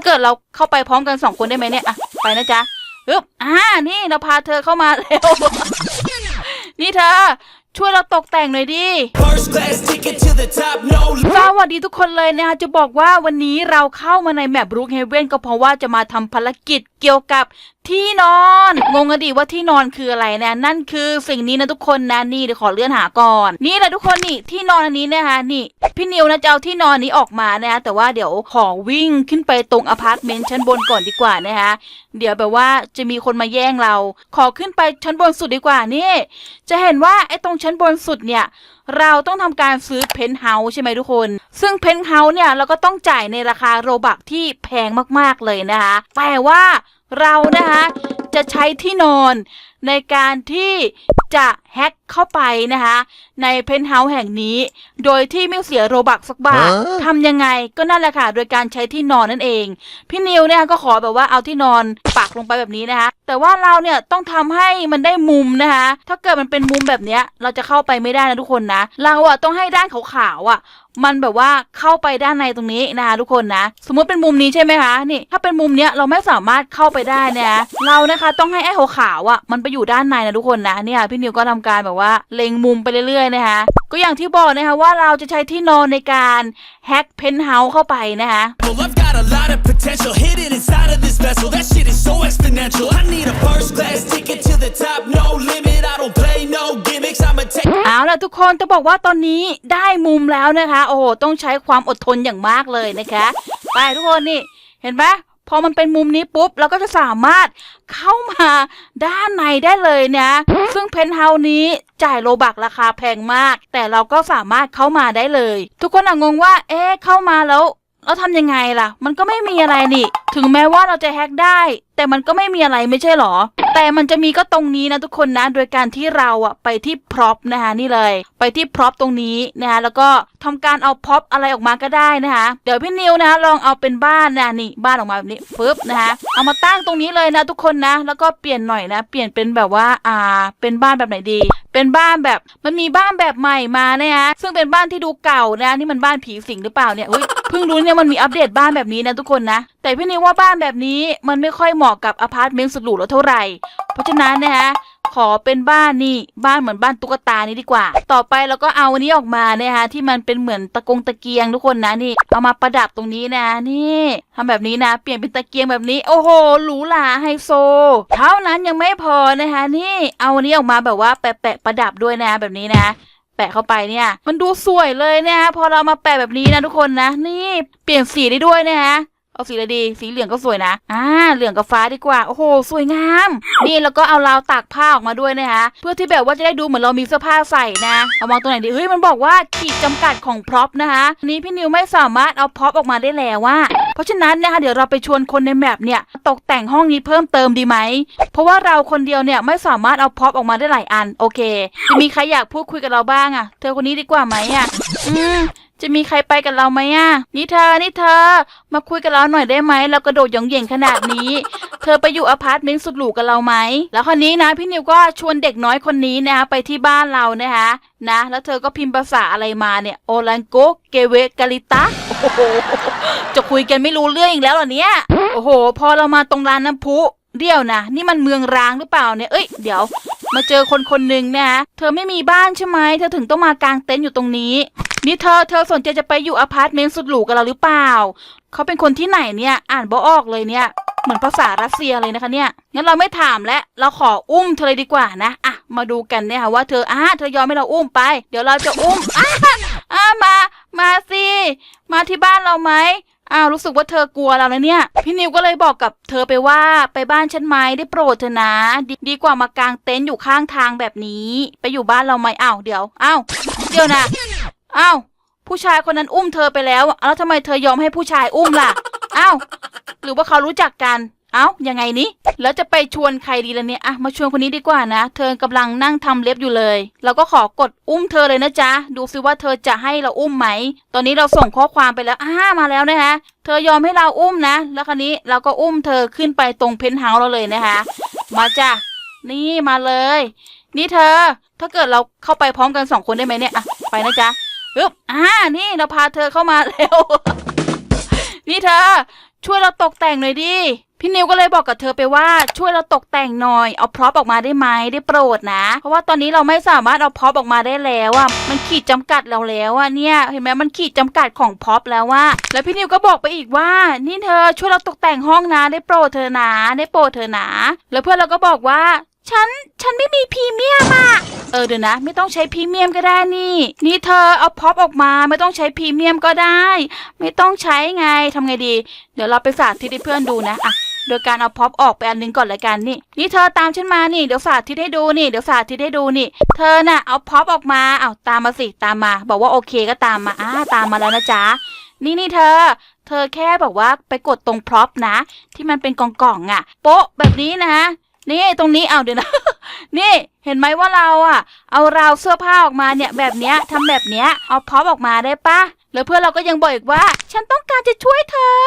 าเกิดเราเข้าไปพร้อมกันสองคนได้ไหมเนี่ยอะไปนะจ๊ะฮึบอ่านี่เราพาเธอเข้ามาแล้ว นี่เธอ ช่วยเราตกแต่งหน่อยดิ สวัสดีทุกคนเลยนะคะจะบอกว่าวันนี้เราเข้ามาในแมปบรูคเฮเว่นก็เพราะว่าจะมาทำภารกิจเกี่ยวกับ ที่นอน งงกันดีว่าที่นอนคืออะไรนะ นั่นคือสิ่งนี้นะทุกคนนะนี่เดี๋ยวขอเลื่อนหาก่อน นี่แหละทุกคนนี่ที่นอนอันนี้นะคะนี่ พี่นิวนะจะเอาที่นอนนี้ออกมานะคะแต่ว่าเดี๋ยวขอวิ่งขึ้นไปตรงอพาร์ตเมนต์ชั้นบนก่อนดีกว่านะคะเดี๋ยวแบบว่าจะมีคนมาแย่งเรา ขอขึ้นไปชั้นบนสุดดีกว่านี่จะเห็นว่าไอ้ตรงชั้นบนสุดเนี่ยเราต้องทำการซื้อเพนท์เฮาส์ใช่ไหมทุกคน ซึ่งเพนท์เฮาส์เนี่ยเราก็ต้องจ่ายในราคาโรบักที่แพงมากๆเลยนะคะ แต่ว่า เรานะคะจะใช้ที่นอนในการที่จะแฮ็กเข้าไปนะคะ ในเพนท์เฮาส์แห่งนี้ โดยที่ไม่เสียโรบักสักบาทฮะทำยังไงก็นั่นแหละค่ะ โดยการใช้ที่นอนนั่นเอง พี่นิวเนี่ยก็ขอแบบว่าเอาที่นอนปักลงไปแบบนี้นะคะ แต่ว่าเราเนี่ยต้องทำให้มันได้มุมนะคะ ถ้าเกิดมันเป็นมุมแบบเนี้ย เราจะเข้าไปไม่ได้นะทุกคนนะ เราอะต้องให้ด้านขาวๆอะมันแบบว่าเข้าไปด้านในตรงนี้นะคะทุกคนนะ สมมติเป็นมุมนี้ใช่ไหมคะนี่ ถ้าเป็นมุมเนี้ยเราไม่สามารถเข้าไปได้นะเรานะคะ ต้องให้ไอ้ขาวๆอะมันไปอยู่ด้านในนะทุกคนนะเนี่ยพี่นิวก็ทำการแบบว่าเล็งมุมไปเรื่อยๆนะคะก็อย่างที่บอกนะคะว่าเราจะใช้ที่นอนในการแฮ็กเพนท์เฮาส์เข้าไปนะคะ Well, I've got a lot of potential hidden inside of this vessel. That shit is so exponential. I need a first class ticket to the top, no limit. I don't play no gimmicks. I'ma take. เอาล่ะทุกคนจะบอกว่าตอนนี้ได้มุมแล้วนะคะ โอ้โห ต้องใช้ความอดทนอย่างมากเลยนะคะ ไปทุกคนนี่ เห็นปะ พอมันเป็นมุมนี้ปุ๊บเราก็จะสามารถเข้ามาด้านในได้เลยนะ ซึ่งเพนท์เฮาส์นี้จ่ายโลบักราคาแพงมาก แต่เราก็สามารถเข้ามาได้เลย ทุกคนอาจงงว่า เอ๊ะเข้ามาแล้วเราทำยังไงล่ะ มันก็ไม่มีอะไรนี่ ถึงแม้ว่าเราจะแฮ็กได้ แต่มันก็ไม่มีอะไรไม่ใช่หรอ แต่มันจะมีก็ตรงนี้นะทุกคนนะ โดยการที่เราอะไปที่พร็อพนะคะนี่เลย ไปที่พร็อพตรงนี้นะคะแล้วก็ทำการเอาพร็อพอะไรออกมาก็ได้นะคะเดี๋ยวพี่นิวนะคะลองเอาเป็นบ้านนะนี่บ้านออกมาแบบนี้ฟึบนะคะเอามาตั้งตรงนี้เลยนะทุกคนนะ แล้วก็เปลี่ยนหน่อยนะ เปลี่ยนเป็นแบบว่าอ่าเป็นบ้านแบบไหนดี เป็นบ้านแบบมันมีบ้านแบบใหม่มาเนี่ยฮะซึ่งเป็นบ้านที่ดูเก่านะนี่มันบ้านผีสิงหรือเปล่าเนี่ยเพิ่งรู้เนี่ยมันมีอัปเดตบ้านแบบนี้นะทุกคนนะ แต่พี่นิวว่าบ้านแบบนี้มันไม่ค่อยเหมาะกับอพาร์ตเมนต์สุดหรูแล้วเท่าไหร่ เพราะฉะนั้นนะฮะขอเป็นบ้านนี่บ้านเหมือนบ้านตุ๊กตานี้ดีกว่า ต่อไปเราก็เอาอันนี้ออกมาเนี่ยฮะที่มันเป็นเหมือนตะกงตะเกียงทุกคนนะนี่ เอามาประดับตรงนี้นะนี่ทำแบบนี้นะ เปลี่ยนเป็นตะเกียงแบบนี้ โอ้โหหรูหราไฮโซ เท่านั้นยังไม่พอนะคะนี่เอาอันนี้ออกมาแบบว่าแปะๆประดับด้วยนะแบบนี้นะแปะเข้าไปเนี่ย มันดูสวยเลยนะฮะพอเรามาแปะแบบนี้นะทุกคนนะ นี่เปลี่ยนสีได้ด้วยนะฮะ เอาสีอะไรดี สีเหลืองก็สวยนะ อ่า เหลืองกับฟ้าดีกว่า โอ้โห สวยงาม นี่แล้วก็เอาราวตากผ้าออกมาด้วยนะคะ เพื่อที่แบบว่าจะได้ดูเหมือนเรามีเสื้อผ้าใส่นะ เอามองตรงไหนดี เฮ้ย มันบอกว่าขีดจำกัดของพร็อพนะคะนี้พี่นิวไม่สามารถเอาพร็อพออกมาได้แล้วว่า เพราะฉะนั้นนะคะเดี๋ยวเราไปชวนคนในแมปเนี่ยตกแต่งห้องนี้เพิ่มเติมดีไหม เพราะว่าเราคนเดียวเนี่ยไม่สามารถเอาพร็อพออกมาได้หลายอัน โอเค มีใครอยากพูดคุยกับเราบ้างอะเธอคนนี้ดีกว่าไหมอะอืม จะมีใครไปกับเราไหมอะนี่เธอนี่เธอ มาคุยกับเราหน่อยได้ไหมเรากระโดดหยองเหย่งขนาดนี้ เธอไปอยู่อพาร์ตเมนต์สุดหรูกับเราไหมแล้วคราวนี้นะ พี่นิวก็ชวนเด็กน้อยคนนี้นะคะไปที่บ้านเรานะคะนะ แล้วเธอก็พิมพ์ภาษาอะไรมาเนี่ยโอลันโกเกเวกาลิตาโอ้โหจะคุยกันไม่รู้เรื่องอีกแล้วเหรอเนี่ยโอ้โห พอเรามาตรงร้านน้ำพุเดี๋ยวนะ นี่มันเมืองร้างหรือเปล่าเนี่ยเอ้ยเดี๋ยว มาเจอคนคนหนึ่งนะเธอไม่มีบ้านใช่ไหมเธอถึงต้องมากางเต็นท์อยู่ตรงนี้ นี่เธอเธอสนใจจะไปอยู่อพาร์ตเมนต์สุดหรูกับเราหรือเปล่า เขาเป็นคนที่ไหนเนี่ย อ่านบ่ออกเลยเนี่ย เหมือนภาษารัสเซียเลยนะคะเนี่ย งั้นเราไม่ถามแล้วเราขออุ้มเธอเลยดีกว่านะ อะ มาดูกันเนี่ยค่ะว่าเธอ อ่าเธอยอมให้เราอุ้มไป เดี๋ยวเราจะอุ้ม อ่าอ่ามา มาสิ มาที่บ้านเราไหมอ้าวรู้สึกว่าเธอกลัวเราแล้วเนี่ย พี่นิวก็เลยบอกกับเธอไปว่าไปบ้านฉันไหมได้โปรดเธอะนะดดีกว่ามากางเต็นท์อยู่ข้างทางแบบนี้ ไปอยู่บ้านเราไหมอ้าวเดี๋ยวอ้าวเดี๋ยวนะ อ้าว ผู้ชายคนนั้นอุ้มเธอไปแล้วแล้วทำไมเธอยอมให้ผู้ชายอุ้มล่ะ อ้าว หรือว่าเขารู้จักกัน เอ้า ยังไงนี้ แล้วจะไปชวนใครดีล่ะเนี่ย อะ มาชวนคนนี้ดีกว่านะ เธอกำลังนั่งทำเล็บอยู่เลย เราก็ขอกดอุ้มเธอเลยนะจ๊ะ ดูซิว่าเธอจะให้เราอุ้มไหม ตอนนี้เราส่งข้อความไปแล้ว อ้า มาแล้วนะคะ เธอยอมให้เราอุ้มนะ แล้วคราวนี้เราก็อุ้มเธอขึ้นไปตรงเพนท์เฮาส์เราเลยนะคะ มาจ้ะ นี่มาเลย นี่เธอ ถ้าเกิดเราเข้าไปพร้อมกันสองคนได้ไหมเนี่ย อะ ไปนะจ๊ะ ปึ๊บอ่า นี่เราพาเธอเข้ามาเร็วนี่เธอ ช่วยเราตกแต่งหน่อยดิ พี่นิวก็เลยบอกกับเธอไปว่าช่วยเราตกแต่งหน่อย เอาพร็อพออกมาได้ไหมได้โปรดนะ เพราะว่าตอนนี้เราไม่สามารถเอาพร็อพออกมาได้แล้วอะ มันขีดจำกัดเราแล้วอะเนี่ย เห็นไหมมันขีดจำกัดของพร็อพแล้วว่า แล้วพี่นิวก็บอกไปอีกว่า นี่เธอช่วยเราตกแต่งห้องนะได้โปรดเธอนะได้โปรดเธอนะ แล้วเพื่อนเราก็บอกว่า ฉัน ฉันไม่มีพรีเมียมอะเออเดี๋ยวนะ ไม่ต้องใช้พรีเมียมก็ได้นี่ นี่เธอเอาพ็อปออกมาไม่ต้องใช้พรีเมียมก็ได้ ไม่ต้องใช้ไงทำไงดี เดี๋ยวเราไปสาธิตให้เพื่อนดูนะอะโดยการเอาพ็อปออกไปอันหนึงก่อนละกันนี่ นี่เธอตามฉันมานี่เดี๋ยวสาธิตให้ดูนี่เดี๋ยวสาธิตให้ดูนี่ เธอน่ะเอาพ็อปออกมาเอาตามมาสิตามมา บอกว่าโอเคก็ตามมาอ่าตามมาแล้วนะจ๊ะนี่นี่เธอ เธอแค่บอกว่าไปกดตรงพร็อพนะ ที่มันเป็นกล่องๆอะ โป๊ะแบบนี้นะ นี่ตรงนี้เอาเดี๋ยวนะ นี่เห็นไหมว่าเราอะ เอาราวเสื้อผ้าออกมาเนี่ยแบบเนี้ยทำแบบเนี้ยเอาพร็อพออกมาได้ปะแล้วเพื่อนเราก็ยังบอกอีกว่า ฉันต้องการจะช่วยเธอ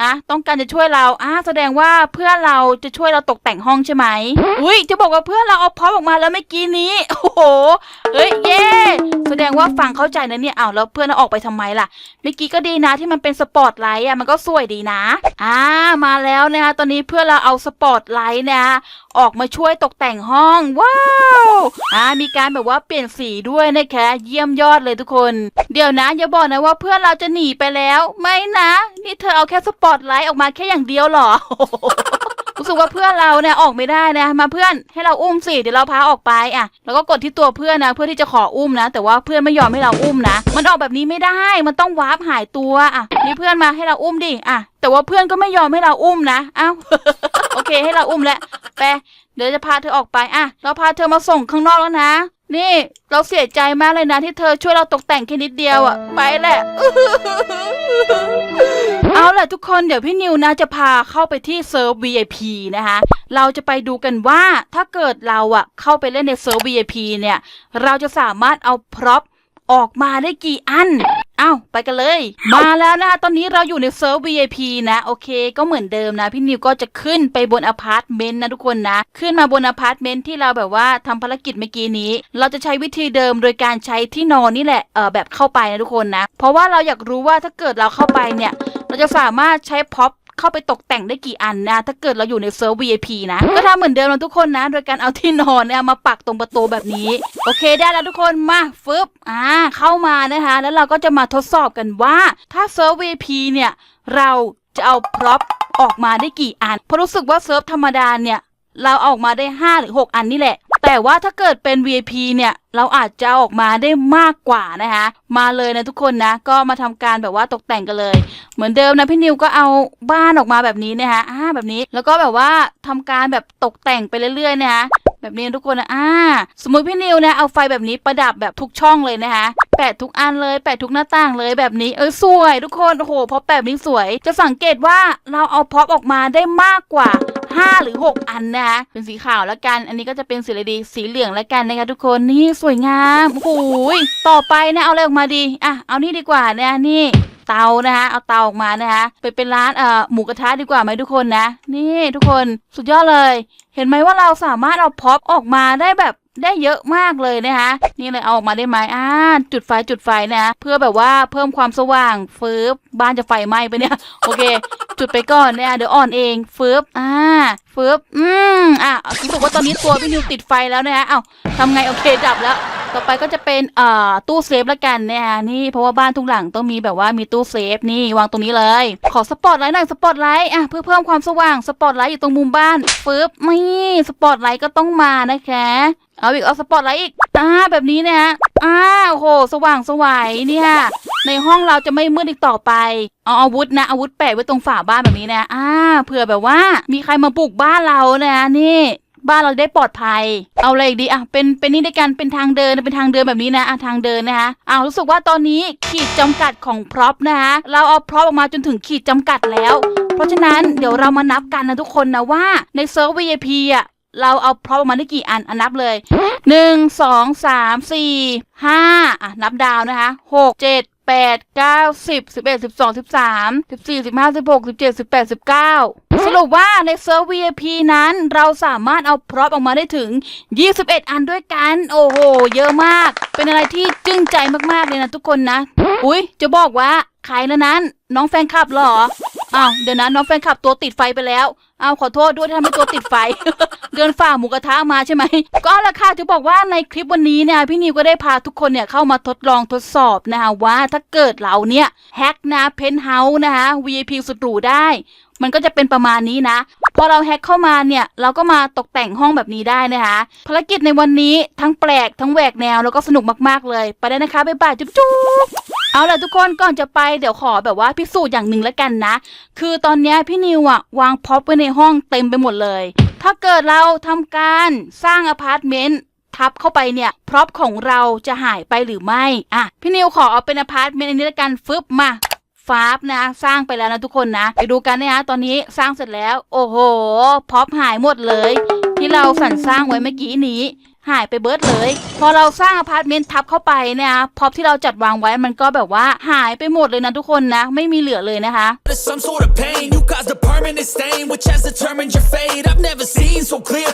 ฮะต้องการจะช่วยเราอ่าแสดงว่าเพื่อนเราจะช่วยเราตกแต่งห้องใช่ไหมอุ้ยจะบอกว่าเพื่อนเราเอาพร็อพออกมาแล้วเมื่อกี้นี้โอ้โหเฮ้ยเย่แสดงว่าฟังเข้าใจนะเนี่ยอ้าวแล้วเพื่อนเราออกไปทำไมล่ะเมื่อกี้ก็ดีนะที่มันเป็นสปอตไลท์อะมันก็สวยดีนะอ่ามาแล้วนะคะตอนนี้เพื่อนเราเอาสปอตไลท์นะ ออกมาช่วยตกแต่งห้อง ว้าวอ่ามีการแบบว่าเปลี่ยนสีด้วยนะคะ เยี่ยมยอดเลยทุกคน เดี๋ยวนะอย่าบอกนะว่าเพื่อนเราจะหนีไปแล้ว ไม่นะ นี่เธอเอาแค่สปอตไลท์ออกมาแค่อย่างเดียวหรอรู้สึกว่าเพื่อนเราเนี่ยออกไม่ได้นะมาเพื่อนให้เราอุ้มสิเดี๋ยวเราพาออกไปอะแล้วก็กดที่ตัวเพื่อนนะ เพื่อที่จะขออุ้มนะ แต่ว่าเพื่อนไม่ยอมให้เราอุ้มนะ มันออกแบบนี้ไม่ได้ มันต้องวาร์ปหายตัวอะนี่เพื่อนมาให้เราอุ้มดิอะแต่ว่าเพื่อนก็ไม่ยอมให้เราอุ้มนะอ้าว โอเค ให้เราอุ้มแล้วไปเดี๋ยวจะพาเธอออกไปอะเราพาเธอมาส่งข้างนอกแล้วนะ นี่เราเสียใจมากเลยนะที่เธอช่วยเราตกแต่งแค่นิดเดียวอะ ไปแหละ เอาล่ะทุกคนเดี๋ยวพี่นิวนะจะพาเข้าไปที่เซิร์ฟ VIP นะคะ เราจะไปดูกันว่าถ้าเกิดเราอะเข้าไปเล่นในเซิร์ฟ VIP เนี่ย เราจะสามารถเอาพร็อพออกมาได้กี่อัน อ้าไปกันเลย มาแล้วนะคะตอนนี้เราอยู่ในเซิร์ฟ VIP นะโอเค ก็เหมือนเดิมนะ พี่นิวก็จะขึ้นไปบนอพาร์ตเมนต์นะทุกคนนะ ขึ้นมาบนอพาร์ตเมนต์ที่เราแบบว่าทำภารกิจเมื่อกี้นี้ เราจะใช้วิธีเดิมโดยการใช้ที่นอนนี่แหละเออแบบเข้าไปนะทุกคนนะ เพราะว่าเราอยากรู้ว่าถ้าเกิดเราเข้าไปเนี่ย เราจะสามารถใช้พ็อป เข้าไปตกแต่งได้กี่อันนะ ถ้าเกิดเราอยู่ในเซิร์ฟ VIP นะ ก็ทำเหมือนเดิมนะทุกคนนะ โดยการเอาที่นอนเนี่ยมาปักตรงประตูแบบนี้ โอเคได้แล้วทุกคนมาฟึบอ่าเข้ามานะคะ แล้วเราก็จะมาทดสอบกันว่า ถ้าเซิร์ฟ VIP เนี่ยเราจะเอาพร็อพออกมาได้กี่อันเพราะรู้สึกว่าเซิร์ฟธรรมดาเนี่ยเราอาออกมาได้5หรือ6อันนี่แหละ แต่ว่าถ้าเกิดเป็น VIP เนี่ย เราอาจจะออกมาได้มากกว่านะคะ มาเลยนะทุกคนนะ ก็มาทำการแบบว่าตกแต่งกันเลย เหมือนเดิมนะพี่นิวก็เอาบ้านออกมาแบบนี้นะคะอ่าแบบนี้ แล้วก็แบบว่าทำการแบบตกแต่งไปเรื่อยๆนะคะ แบบนี้ทุกคนนะอ่าสมมุติพี่นิวนะเอาไฟแบบนี้ประดับแบบทุกช่องเลยนะคะแปะทุกอันเลยแปะทุกหน้าต่างเลยแบบนี้เออสวยทุกคนโอ้โหพอแปะแบบนี้สวย จะสังเกตว่าเราเอาพ็อปออกมาได้มากกว่า 5 หรือ 6 อันนะคะเป็นสีขาวแล้วกัน อันนี้ก็จะเป็นสีอะไรดีสีเหลืองแล้วกันนะคะทุกคนนี่สวยงามโอ้โหยต่อไปนะเอาอะไรออกมาดีอะเอานี่ดีกว่าเนี่ยนี่ เตานะคะ เอาเตาออกมานะคะ ไปเป็นร้านเอ่อหมูกระทะดีกว่าไหมทุกคนนะ นี่ทุกคนสุดยอดเลย เห็นไหมว่าเราสามารถเอาพ็อปออกมาได้แบบได้เยอะมากเลยนะคะนี่เลยเอาออกมาได้ไหมอ่าจุดไฟจุดไฟนะเพื่อแบบว่าเพิ่มความสว่างฟืบบ้านจะไฟไหม้ไปเนี่ยโอเค จุดไปก่อนเนี่ยเดี๋ยวอ่อนเองฟืบอ่าฟืบอืมอะรู้สึกว่าตอนนี้ตัวพี่นิวติดไฟแล้วนะคะเอ้าทำไงโอเคดับแล้ว ต่อไปก็จะเป็นเอ่อตู้เซฟละกันนะคะนี่เพราะว่าบ้านทุกหลังต้องมีแบบว่ามีตู้เซฟนี่วางตรงนี้เลย ขอสปอตไลท์หน่อยสปอตไลท์อะเพื่อเพิ่มความสว่างสปอตไลท์อยู่ตรงมุมบ้านฟืบนี่สปอตไลท์ก็ต้องมานะคะเอาอีกเอาสปอตไลท์อีกอ่าแบบนี้นะฮะอ่าโอ้โหสว่างสวัยเนี่ยในห้องเราจะไม่มืดอีกต่อไป เอาอาวุธนะอาวุธแปะไว้ตรงฝาบ้านแบบนี้นะอ่าเผื่อแบบว่ามีใครมาบุกบ้านเรานะนี่ บ้านเราได้ปลอดภัย เอาอะไรอีกดีอะเป็นเป็นนี่ด้วยกันเป็นทางเดินเป็นทางเดินแบบนี้นะอะทางเดินนะคะอ้าวรู้สึกว่าตอนนี้ขีดจำกัดของพร็อพนะคะเราเอาพร็อพออกมาจนถึงขีดจำกัดแล้ว เพราะฉะนั้นเดี๋ยวเรามานับกันนะทุกคนนะว่าในเซิร์ฟ VIP อะเราเอาพร็อพออกมาได้กี่อันอันนับเลยหนึ่งสองสามสี่ห้าอะนับดาวนะคะหกเจ็ด แปดเก้าสิบสิบเอ็ดสิบสองสิบสามสิบสี่สิบห้าสิบหกสิบเจ็ดสิบแปดสิบเก้าสรุปว่าในเซิร์ฟ VIP นั้นเราสามารถเอาพร็อพออกมาได้ถึง 21 อันด้วยกัน โอ้โห เยอะมาก เป็นอะไรที่จึ้งใจมากๆเลยนะทุกคนนะ อุ๊ย จะบอกว่าใครนะนั้น น้องแฟนคลับหรอ อ้าวเดี๋ยวนะน้องแฟนคลับตัวติดไฟไปแล้วอ้าวขอโทษด้วยที่ทำให้ตัวติดไฟ เดินฝ่าหมูกระทะมาใช่ไหม ก็ละค่ะจะบอกว่าในคลิปวันนี้เนี่ยพี่นิวก็ได้พาทุกคนเนี่ยเข้ามาทดลองทดสอบนะคะว่าถ้าเกิดเราเนี่ยแฮกนะเพนท์เฮาส์นะคะ VIP สุดหรูได้ มันก็จะเป็นประมาณนี้นะพอเราแฮกเข้ามาเนี่ยเราก็มาตกแต่งห้องแบบนี้ได้นะคะภารกิจในวันนี้ทั้งแปลกทั้งแหวกแนวแล้วก็สนุกมากๆเลย ไปได้นะคะบ๊ายบายจุ๊บ เอาล่ะทุกคนก่อนจะไปเดี๋ยวขอแบบว่าพิสูจน์อย่างหนึ่งแล้วกันนะ คือตอนนี้พี่นิวอะวางพ็อปไว้ในห้องเต็มไปหมดเลย ถ้าเกิดเราทำการสร้างอพาร์ตเมนต์ทับเข้าไปเนี่ยพร็อพของเราจะหายไปหรือไม่อะพี่นิวขอเอาเป็นอพาร์ตเมนต์อันนี้ละกันฟึบมาฟาบนะสร้างไปแล้วนะทุกคนนะ ไปดูกันนะฮะตอนนี้สร้างเสร็จแล้ว โอ้โหพ็อปหายหมดเลย ที่เราสั่นสร้างไว้เมื่อกี้นี้ หายไปเบิร์ดเลย พอเราสร้างอพาร์ตเมนต์ทับเข้าไปเนี่ยนะพอปที่เราจัดวางไว้มันก็แบบว่าหายไปหมดเลยนะทุกคนนะ ไม่มีเหลือเลยนะคะ Some sort of pain. You caused a permanent stain, which has determined your fate. I've never seen so clear.